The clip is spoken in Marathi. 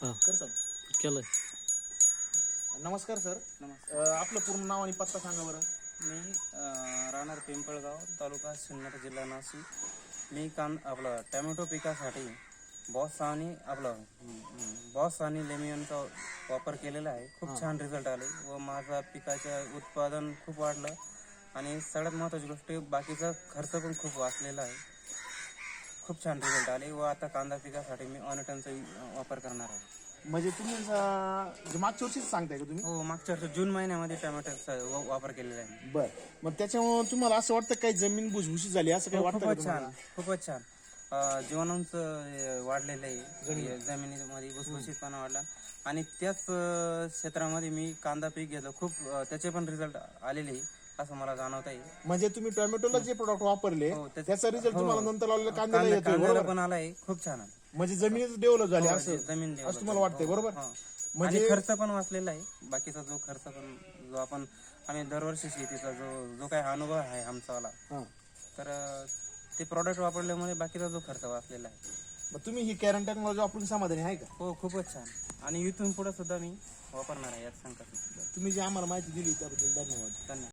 हां. कर सर केलं नमस्कार सर. नमस्कार. अं, आपलं पूर्ण नाव आणि पत्ता सांगा बरं. मी अं, राहणार पिंपळगाव तालुका सिन्नर जिल्हा नाशिक. मी कान आपलं टॅमॅटो पिकासाठी बॉस आणि आपलं बॉस आणि लेमियनचा वापर केलेला आहे. खूप छान रिझल्ट आले व माझा पिकाचं उत्पादन खूप वाढलं आणि सगळ्यात महत्त्वाची गोष्ट बाकीचा खर्च पण खूप वाचलेला आहे. खूप छान रिझल्ट आले व आता कांदा पिकासाठी मी ऑनिटनचा वापर करणार आहे. म्हणजे तुम्ही अं, जे मागच्या वर्षीच सांगताय का तुम्ही? हो मागच्या वर्षी जून महिन्यामध्ये टॅमॅटोचा वा- वापर केलेला आहे. बर. मग त्याच्यामुळे तुम्हाला असं वाटतं काही जमीन भुसभुशीत झाली असं काही हो, वाटतं का खूपच तुम्हाला? छान खूपच छान. अं, जीवाणूंचं वाढलेलं आहे. जमिनीमध्ये भुसभुशीतपणा वाढला. आणि त्याच अं, क्षेत्रामध्ये मी कांदा पीक घेतलं. खूप अं, त्याचे पण रिझल्ट आलेले आहे. असं मला जाणवता येईल म्हणजे तुम्ही टोमॅटोला जे प्रोडक्ट वापरले हो, त्याच- त्याचा रिझल्ट हो. तुम्हाला नंतर लावलेला कांद्याला कांदा- येतोय कांद्याला बरोबर? पण आलाय खूप छान आहे. म्हणजे जमीन डेव्हलप झाली हो, असं जमीन develop असं तुम्हाला. वाटतंय हो, बरोबर? हो. म्हणजे आणि खर्च पण वाचलेला आहे. बाकीचा जो खर्च पण जो आपण आम्ही दरवर्षी शेतीचा जो जो काही अनुभव आहे आमचावाला हां. तर अं, ते प्रॉडक्ट वापरल्यामुळे बाकीचा जो खर्च वाचलेला आहे. मग तुम्ही ही कॅरन टेक्नॉलॉजी वापरून समाधानी आहे का? हो खूपच छान. आणि इथून पुढे सुद्धा मी वापरणार आहे यात संकट तुम्ही जी आम्हाला माहिती दिली त्याबद्दल धन्यवाद. धन्यवाद.